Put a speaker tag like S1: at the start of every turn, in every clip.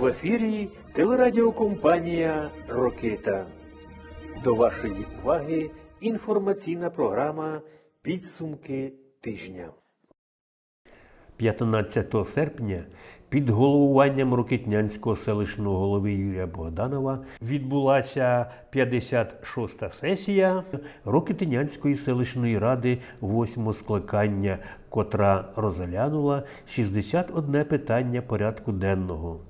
S1: В ефірі телерадіокомпанія Рокита. До вашої уваги інформаційна програма Підсумки тижня. 15 серпня під головуванням Рокитнянського селищного голови Юрія Богданова відбулася 56-та сесія Рокитнянської селищної ради 8 скликання, котра розглянула 61 питання порядку денного.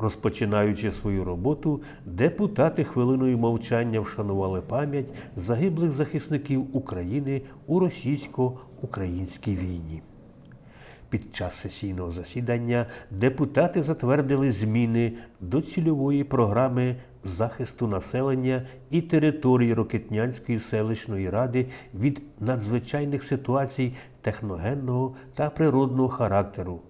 S1: Розпочинаючи свою роботу, депутати хвилиною мовчання вшанували пам'ять загиблих захисників України у російсько-українській війні. Під час сесійного засідання депутати затвердили зміни до цільової програми захисту населення і території Рокетнянської селищної ради від надзвичайних ситуацій техногенного та природного характеру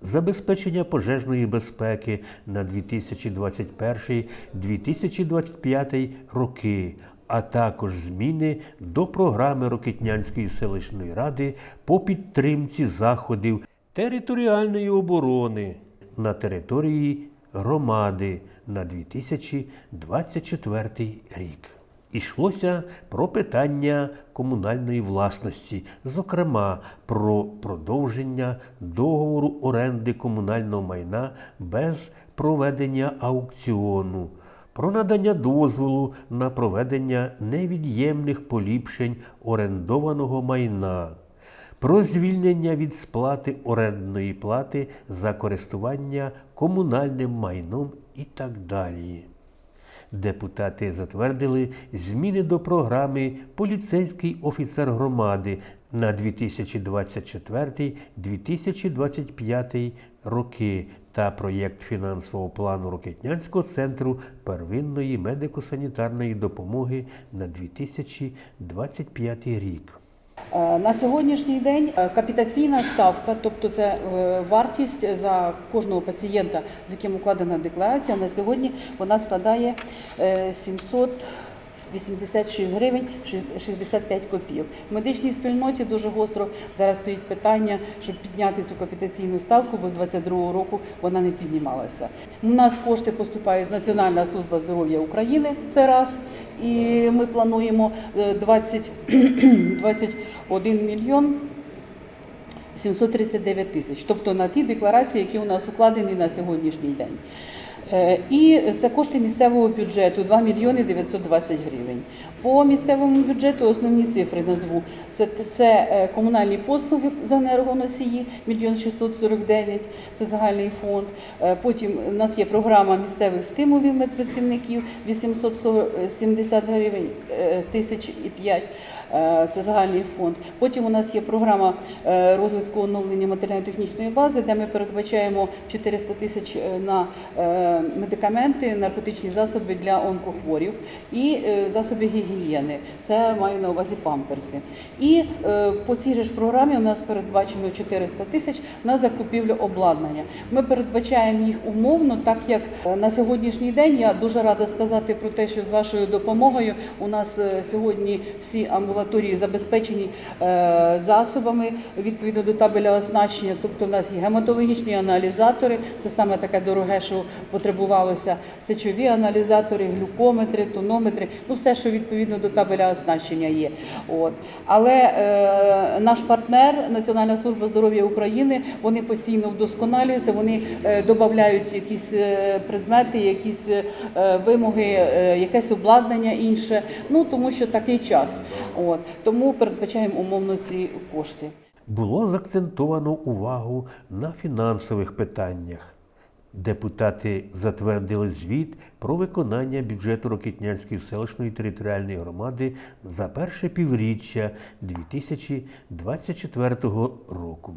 S1: забезпечення пожежної безпеки на 2021-2025 роки, а також зміни до програми Рокитнянської селищної ради по підтримці заходів територіальної оборони на території громади на 2024 рік. Ішлося про питання комунальної власності, зокрема про продовження договору оренди комунального майна без проведення аукціону, про надання дозволу на проведення невід'ємних поліпшень орендованого майна, про звільнення від сплати орендної плати за користування комунальним майном і так далі. Депутати затвердили зміни до програми Поліцейський офіцер громади на 2024-2025 роки та проєкт фінансового плану Рокетнянського центру первинної медико-санітарної допомоги на 2025 рік.
S2: Е, на сьогоднішній день е, капітаційна ставка, тобто це е, вартість за кожного пацієнта, з яким укладена декларація, на сьогодні вона складає 700 86 гривень 65 копійок. В медичній спільноті дуже гостро зараз стоїть питання, щоб підняти цю капітаційну ставку, бо з 22 року вона не піднімалася. У нас кошти поступають Національна служба здоров'я України. Це раз, і ми плануємо е, 20, 21 мільйон. 739 тисяч, тобто на ті декларації, які у нас укладені на сьогоднішній день. Е, І це кошти місцевого бюджету 2 мільйони 920 гривень. По місцевому бюджету основні цифри назву. Це, це е, комунальні послуги за енергоносії 1 649, це загальний фонд. Е, Потім у нас є програма місцевих стимулів медпрацівників 870 гривень е, тисяч і 5. Е, Це загальний фонд. Потім у нас є програма е, розвитку оновлення матеріально-технічної бази, де ми передбачаємо 400 тисяч е, на е, медикаменти, наркотичні засоби для онкохворів і е, засоби гігієни. Це маю на увазі памперси. І е, по цій же ж програмі у нас передбачено 400 тисяч на закупівлю обладнання. Ми передбачаємо їх умовно, так як е, на сьогоднішній день я дуже рада сказати про те, що з вашою допомогою у нас сьогодні всі амбулаторії забезпечені засобами відповідно до табеля оснащення. Тобто, в нас є гематологічні аналізатори, це саме таке дороге, що потребувалося, сечові аналізатори, глюкометри, тонометри, ну все, що відповідно до табеля оснащення є. От. Але е, наш партнер, Національна служба здоров'я України, вони постійно вдосконалюються, вони е, додають якісь е, предмети, якісь е, вимоги, е, якесь обладнання інше. Ну тому що такий час. От. Тому передбачаємо умовно ці кошти.
S1: було заакцентовано увагу на фінансових питаннях. Депутати затвердили звіт про виконання бюджету Рокітнянської селищної територіальної громади за перше півріччя 2024 року.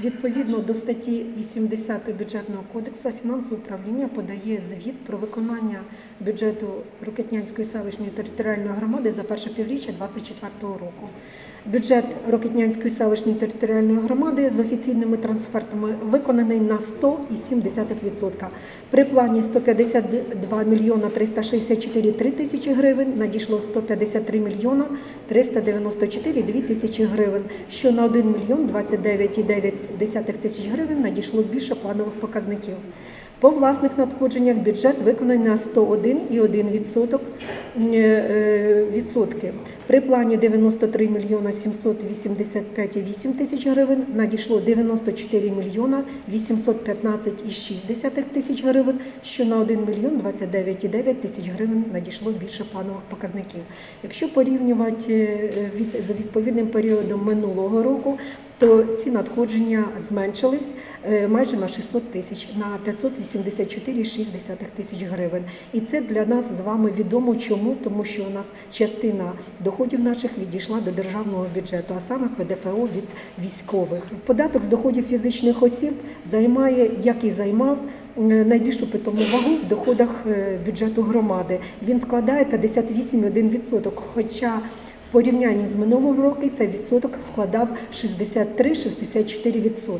S3: Відповідно до статті 80 бюджетного кодексу фінансове управління подає звіт про виконання бюджету Рокетнянської селищної територіальної громади за перше півріччя 2024 року. Бюджет Рокетнянської селищної територіальної громади з офіційними трансфертами виконаний на 100,7%. При плані 152 мільйона 364 3 тисячі гривень надійшло 153 мільйона 394 2 тисячі гривень, що на 1 мільйон 29,9 тисяч гривень надійшло більше планових показників. По власних надходженнях бюджет виконаний на 101,1%. Е, відсотки. При плані 93 мільйона 785,8 тисяч гривень надійшло 94 мільйона 815,6 тисяч гривень, що на 1 мільйон 29,9 тисяч гривень надійшло більше планових показників. Якщо порівнювати е, від, з відповідним періодом минулого року, то ці надходження зменшились е, майже на 600 тисяч, на 584,6 тисяч гривень. І це для нас з вами відомо чому, тому що у нас частина доходів наших відійшла до державного бюджету, а саме ПДФО від військових. Податок з доходів фізичних осіб займає, як і займав. е, Найбільшу питому вагу в доходах е, бюджету громади. Він складає 58,1%, хоча в порівнянні з минулим роком цей відсоток складав 63-64%.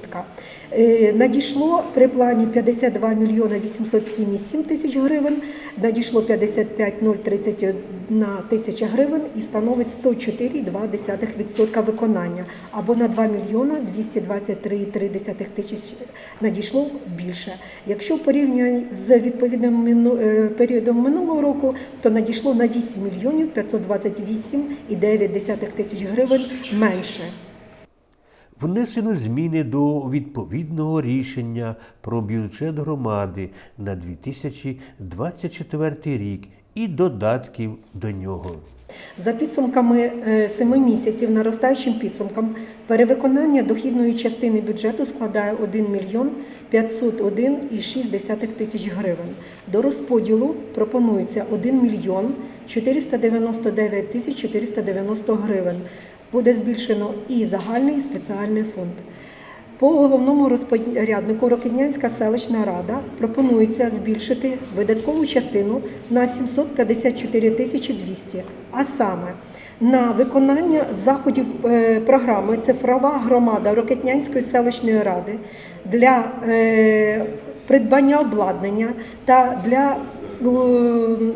S3: Е, Надійшло при плані 52 мільйона 807,7 тисяч гривень, надійшло 55,031 тисяча гривень і становить 104,2% виконання, або на 2 мільйона 223,3 тисяч надійшло більше. Якщо порівнювати з відповідним е, періодом минулого року, то надійшло на 8 мільйонів 528,9 тисяч гривень менше.
S1: Внесено зміни до відповідного рішення про бюджет громади на 2024 рік і додатків до нього.
S3: За підсумками е, семи місяців наростаючим підсумком перевиконання дохідної частини бюджету складає 1 мільйон 501,6 тисяч гривень. До розподілу пропонується 1 мільйон 499 тисяч 490 гривень. Буде збільшено і загальний, і спеціальний фонд. По головному розпоряднику Рокетнянська селищна рада пропонується збільшити видаткову частину на 754 тисячі 200, а саме на виконання заходів е, програми Цифрова громада Рокетнянської селищної ради для е, придбання обладнання та для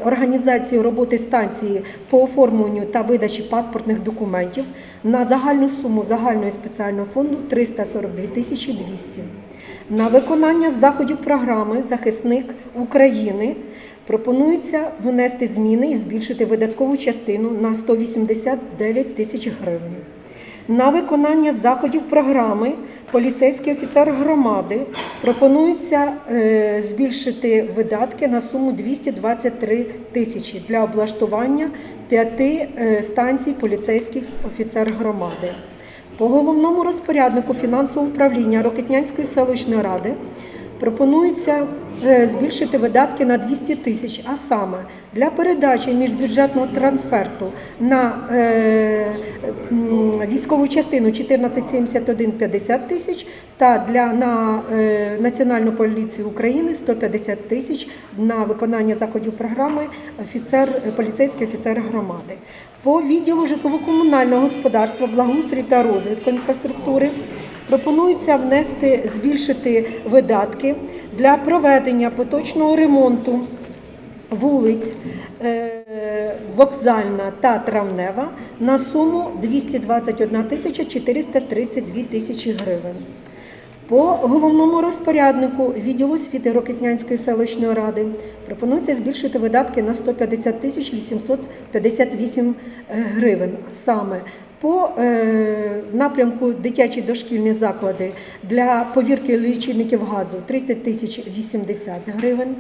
S3: організації роботи станції по оформленню та видачі паспортних документів на загальну суму загального спеціального фонду 342 тисячі 200. На виконання заходів програми Захисник України пропонується внести зміни і збільшити видаткову частину на 189 тисяч гривень. На виконання заходів програми поліцейський офіцер громади пропонується е, збільшити видатки на суму 223 тисячі для облаштування п'яти е, станцій поліцейських офіцер громади. По головному розпоряднику фінансового управління Рокетнянської селищної ради пропонується е, збільшити видатки на 200 тисяч, а саме для передачі міжбюджетного трансферту на е, військову частину 1471 50 тисяч та для на е, Національну поліцію України 150 тисяч на виконання заходів програми офіцер, поліцейський офіцер громади. По відділу житлово-комунального господарства, благоустрою та розвитку інфраструктури пропонується внести, збільшити видатки для проведення поточного ремонту вулиць е, Вокзальна та Травнева на суму 221 тисяча 432 тисячі гривень. По головному розпоряднику відділу освіти Рокетнянської селищної ради пропонується збільшити видатки на 150 тисяч 858 гривень. Саме по е, напрямку дитячі дошкільні заклади для повірки лічильників газу 30 тисяч 80 гривень.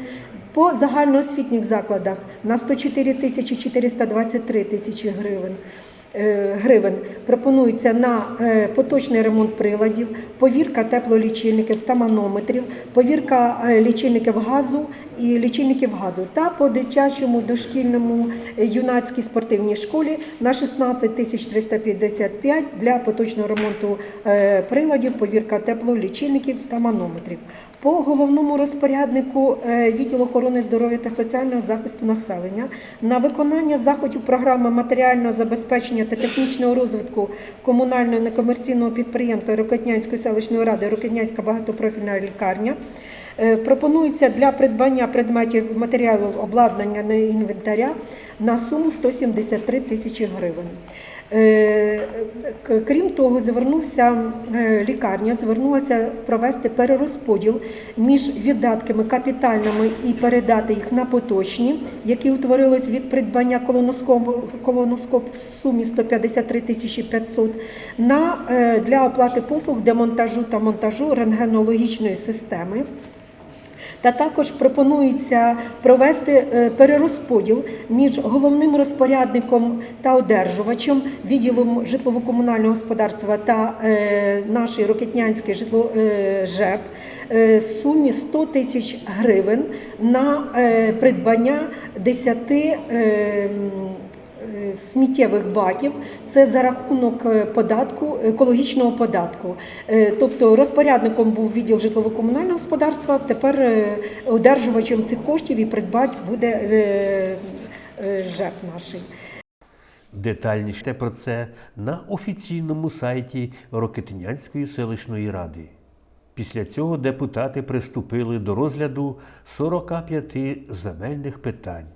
S3: По загальноосвітніх закладах на 104 тисячі 423 тисячі гривень. Е, Гривень пропонується на е, поточний ремонт приладів, повірка теплолічильників та манометрів, повірка е, лічильників газу і лічильників газу та по дитячому дошкільному юнацькій спортивній школі на 16 тисяч 355 для поточного ремонту приладів, повірка теплолічильників та манометрів. По головному розпоряднику е, відділу охорони здоров'я та соціального захисту населення на виконання заходів програми матеріального забезпечення та технічного розвитку комунального некомерційного підприємства Рокетнянської селищної ради Рокетнянська багатопрофільна лікарня. Е, Пропонується для придбання предметів матеріалів обладнання на інвентаря на суму 173 тисячі гривень. Е, Крім того, звернувся е, лікарня, звернулася провести перерозподіл між видатками капітальними і передати їх на поточні, які утворились від придбання колоноскопу, колоноскоп в сумі 153 тисячі 500, на, е, для оплати послуг демонтажу та монтажу рентгенологічної системи. Та також пропонується провести е, перерозподіл між головним розпорядником та одержувачем відділом житлово-комунального господарства та е, нашої Рокетнянський житло е, ЖЕП сумі 100 тисяч гривень на придбання 10 е, е, сміттєвих баків. Це за рахунок е, податку, екологічного податку. Е, Тобто розпорядником був відділ житлово-комунального господарства, тепер е, одержувачем цих коштів і придбати буде е, е, ЖЕП наш.
S1: Детальніше про це на офіційному сайті Рокетинянської селищної ради. Після цього депутати приступили до розгляду 45 земельних питань.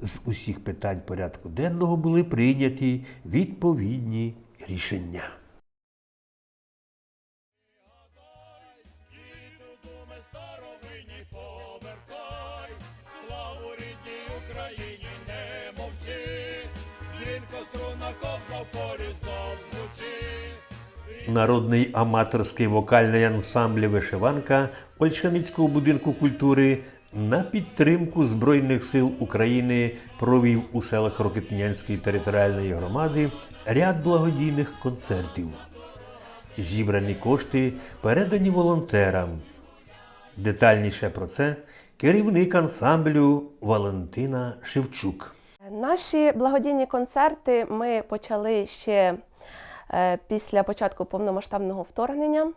S1: З усіх питань порядку денного були прийняті відповідні рішення. Народний аматорський вокальний ансамбль Вишиванка Ольшаницького будинку культури на підтримку Збройних сил України провів у селах Рокетнянської територіальної громади ряд благодійних концертів. Зібрані кошти передані волонтерам. Детальніше про це керівник ансамблю Валентина Шевчук.
S4: Наші благодійні концерти ми почали ще е, після початку повномасштабного вторгнення.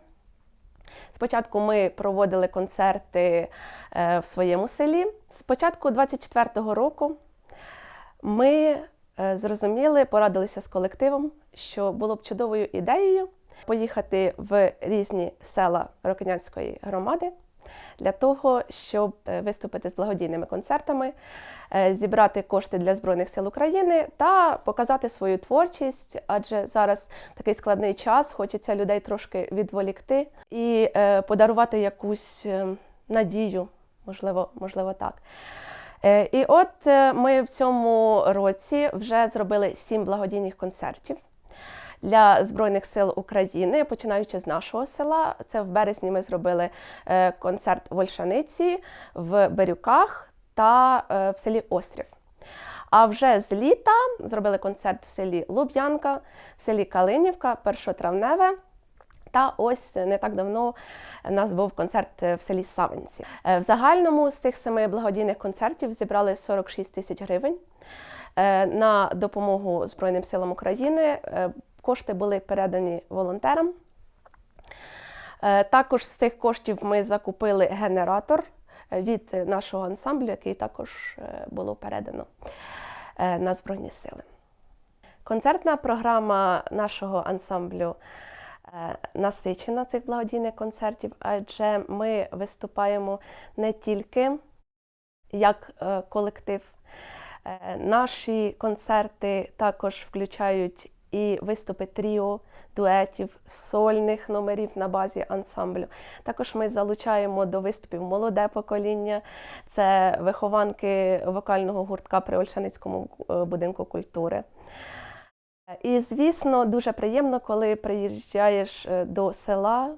S4: Спочатку ми проводили концерти е, в своєму селі. З початку 24-го року ми е, зрозуміли, порадилися з колективом, що було б чудовою ідеєю поїхати в різні села Рокинянської громади для того, щоб е, виступити з благодійними концертами, е, зібрати кошти для Збройних сил України та показати свою творчість, адже зараз такий складний час, хочеться людей трошки відволікти і е, подарувати якусь надію, можливо, можливо так. І от ми в цьому році вже зробили сім благодійних концертів для Збройних сил України, починаючи з нашого села. Це в березні ми зробили е, концерт в Ольшаниці, в Бирюках та е, в селі Острів. А вже з літа зробили концерт в селі Луб'янка, в селі Калинівка, Першотравневе. Та ось не так давно у нас був концерт в селі Савинці. Е, В загальному з цих семи благодійних концертів зібрали 46 тисяч гривень на допомогу Збройним силам України. Кошти були передані волонтерам. Е, Також з цих коштів ми закупили генератор е, від нашого ансамблю, який також е, було передано на Збройні сили. Концертна програма нашого ансамблю насичена цих благодійних концертів, адже ми виступаємо не тільки як колектив. Наші концерти також включають і виступи тріо, дуетів, сольних номерів на базі ансамблю. Також ми залучаємо до виступів молоде покоління. Це вихованки вокального гуртка при Ольшаницькому е, будинку культури. І, звісно, дуже приємно, коли приїжджаєш е, до села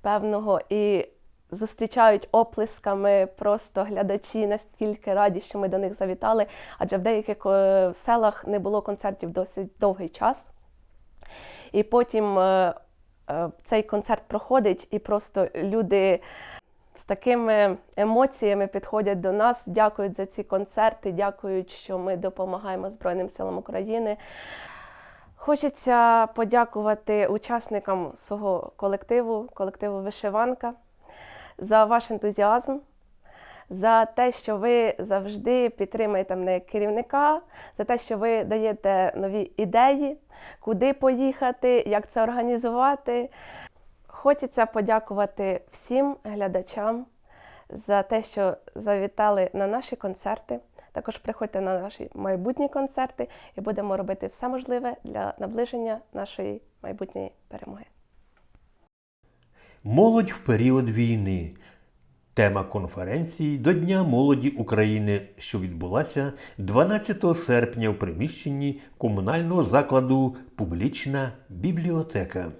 S4: певного і зустрічають оплесками просто глядачі, наскільки раді, що ми до них завітали, адже в деяких е, селах не було концертів досить довгий час. І потім е, е, цей концерт проходить, і просто люди з такими емоціями підходять до нас, дякують за ці концерти, дякують, що ми допомагаємо Збройним силам України. Хочеться подякувати учасникам свого колективу, колективу Вишиванка, за ваш ентузіазм, за те, що ви завжди підтримуєте мене як керівника, за те, що ви даєте нові ідеї, куди поїхати, як це організувати. Хочеться подякувати всім глядачам за те, що завітали на наші концерти. Також приходьте на наші майбутні концерти і будемо робити все можливе для наближення нашої майбутньої перемоги.
S1: Молодь в період війни. Тема конференції до Дня молоді України, що відбулася 12 серпня в приміщенні комунального закладу Публічна бібліотека.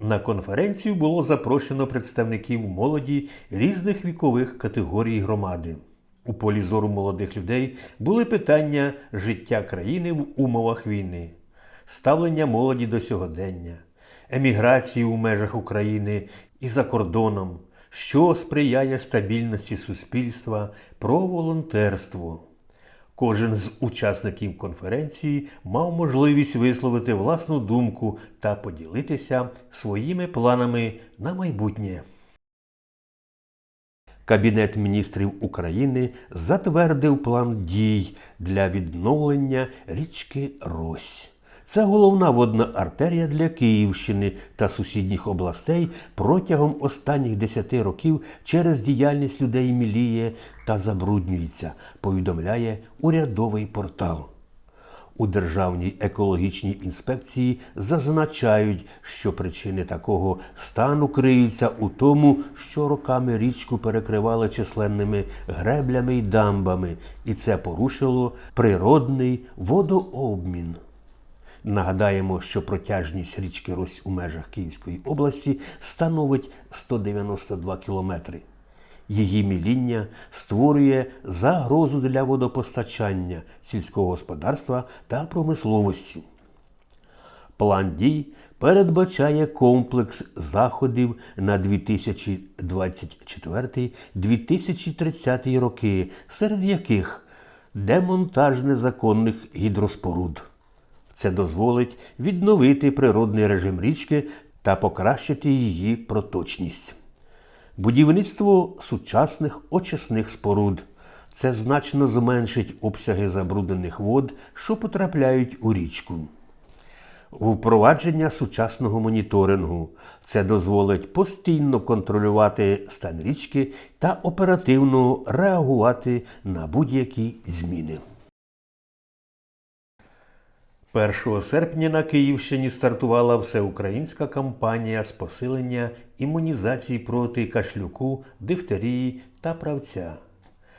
S1: На конференцію було запрошено представників молоді різних вікових категорій громади. У полі зору молодих людей були питання життя країни в умовах війни, ставлення молоді до сьогодення, еміграції у межах України і за кордоном, що сприяє стабільності суспільства, про волонтерство. Кожен з учасників конференції мав можливість висловити власну думку та поділитися своїми планами на майбутнє. Кабінет міністрів України затвердив план дій для відновлення річки Рось. Це головна водна артерія для Київщини та сусідніх областей протягом останніх 10 років через діяльність людей міліє та забруднюється, повідомляє урядовий портал. У Державній екологічній інспекції зазначають, що причини такого стану криються у тому, що роками річку перекривали численними греблями й дамбами, і це порушило природний водообмін. Нагадаємо, що протяжність річки Рось у межах Київської області становить 192 кілометри. Її міління створює загрозу для водопостачання, сільського господарства та промисловості. План дій передбачає комплекс заходів на 2024-2030 роки, серед яких демонтаж незаконних гідроспоруд. Це дозволить відновити природний режим річки та покращити її проточність. Будівництво сучасних очисних споруд. Це значно зменшить обсяги забруднених вод, що потрапляють у річку. Впровадження сучасного моніторингу. Це дозволить постійно контролювати стан річки та оперативно реагувати на будь-які зміни. 1 серпня на Київщині стартувала всеукраїнська кампанія з посилення імунізації проти кашлюку, дифтерії та правця.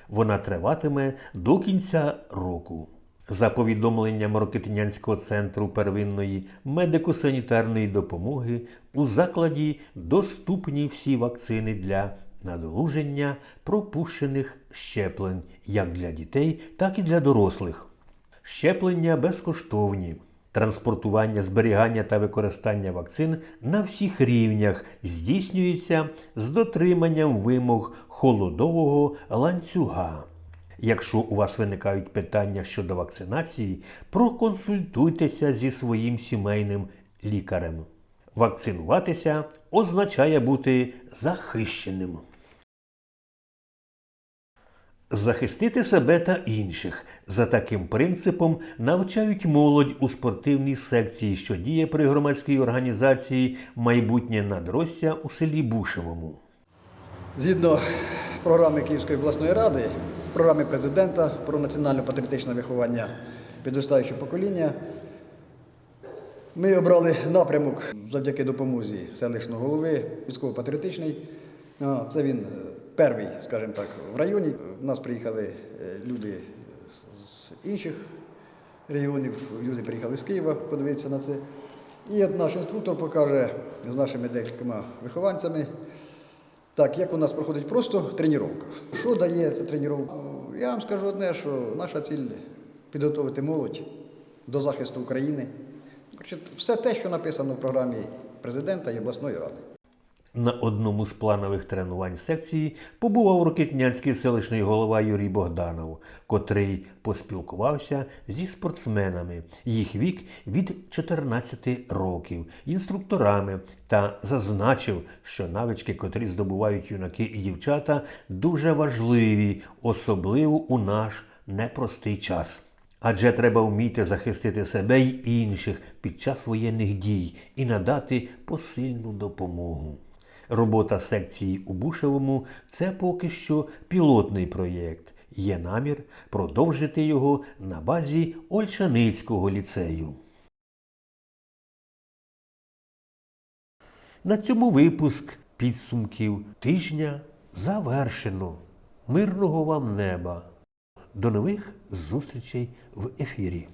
S1: Вона триватиме до кінця року. За повідомленням Рокетнянського центру первинної медико-санітарної допомоги у закладі доступні всі вакцини для надолуження пропущених щеплень як для дітей, так і для дорослих. Щеплення безкоштовні. Транспортування, зберігання та використання вакцин на всіх рівнях здійснюється з дотриманням вимог холодового ланцюга. Якщо у вас виникають питання щодо вакцинації, проконсультуйтеся зі своїм сімейним лікарем. Вакцинуватися означає бути захищеним. Захистити себе та інших за таким принципом навчають молодь у спортивній секції, що діє при громадській організації Майбутнє надростя у селі Бушевому.
S5: Згідно програми Київської обласної ради, програми президента про національно-патріотичне виховання підростаючого покоління, ми обрали напрямок завдяки допомозі селищного голови, військово-патріотичний. Це він е, перший, скажімо так, в районі. У нас приїхали е, люди з- інших регіонів, люди приїхали з Києва подивитися на це. І от наш інструктор покаже з нашими декількома вихованцями, так, як у нас проходить просто тренування. Що дає ця тренування? Я вам скажу одне, що наша ціль підготувати молодь до захисту України. Все те, що написано в програмі президента і обласної ради.
S1: На одному з планових тренувань секції побував рокетнянський селищний голова Юрій Богданов, котрий поспілкувався зі спортсменами. Їх вік від 14 років, інструкторами та зазначив, що навички, котрі здобувають юнаки і дівчата, дуже важливі, особливо у наш непростий час. Адже треба вміти захистити себе й інших під час воєнних дій і надати посильну допомогу. Робота секції у Бушевому це поки що пілотний проєкт, Є намір продовжити його на базі Ольшаницького ліцею. На цьому випуск підсумків тижня завершено. Мирного вам неба! До нових зустрічей в ефірі!